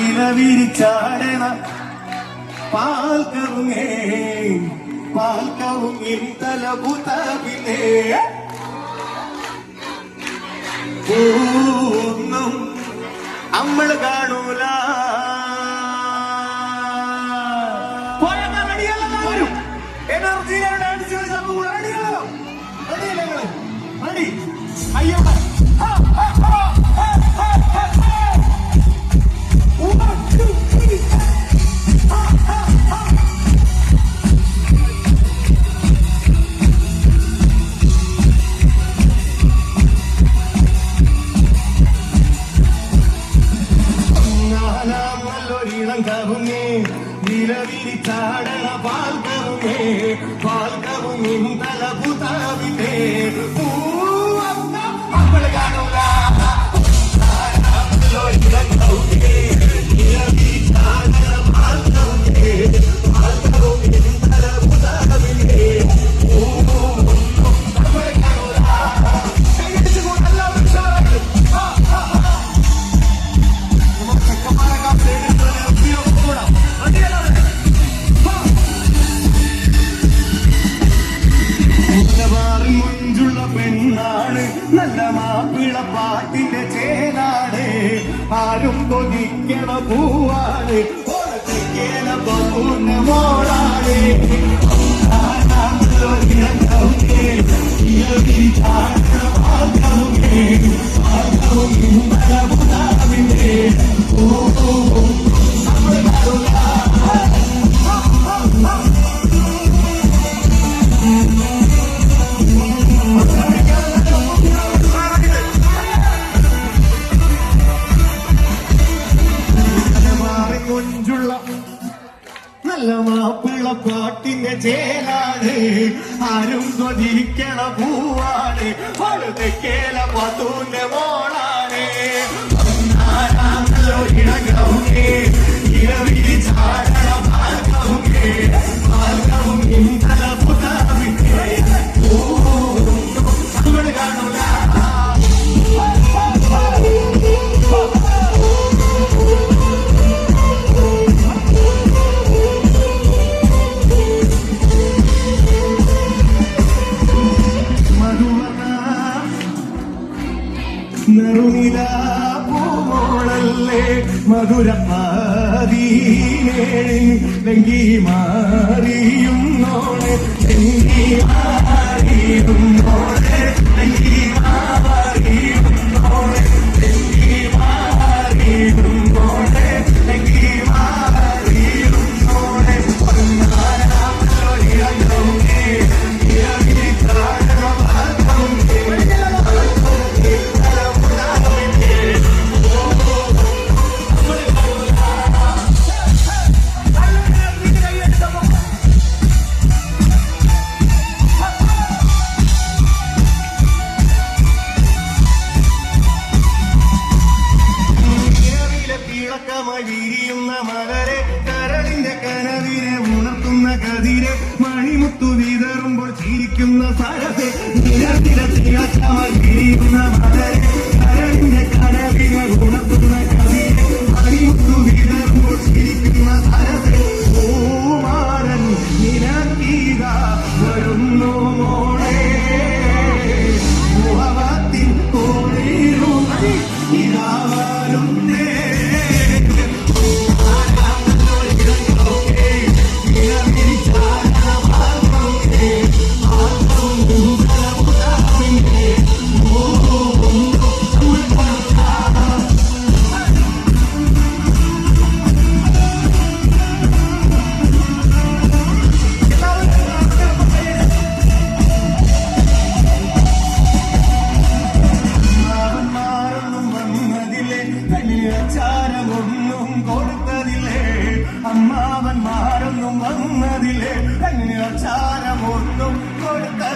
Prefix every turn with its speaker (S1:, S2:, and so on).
S1: ഇലവിരിച്ചാരണ പാൽ കവുങ്ങേ പാൽ കവുങ്ങിൻ തലപുത പിന്നെ ഒന്നും നമ്മൾ കാണൂല എനർജിയിലാണ് ഡാൻസ് ചെയ്ത് അയ്യോ. Yeah. എല്ലാരും കൊതിക്കണ പൂവാണ്. കൊതിക്കണ പൂർണ മോളാണ്. നല്ല മാപ്പിള പാട്ടിന്റെ ചേലാണ് ആരും കൊതിക്കണ പൂവാണ് കേല പത്തൂന്റെ മോളാണ്. മധുരമാതീനേഴി വെങ്കി മാറിയും നോണെ വെങ്കി മാറിയും നോണെ വെങ്കി കണ്ണീര് മണിമുത്തു വിതറുമ്പോൾ ചിരിക്കുന്ന സരസെ നിരത്തിരത്തിയാച്ചാൽ വിരിയുന്ന മലരെ കരളിന്റെ കടവികൾ ഉണർത്തുന്ന കവിയെ മണിമുത്തു വിതറുമ്പോൾ ചിരിക്കുന്ന സരസെ ഓമാരൻ നിരക്കീത വരുന്നു മോളെ മുഖവത്തിൻ കോളിരുമണി ഇതാവരുന്നേ മാമന്മാരൊന്നും വന്നതിലെ അന്യോചാരമൊന്നും കൊടുത്ത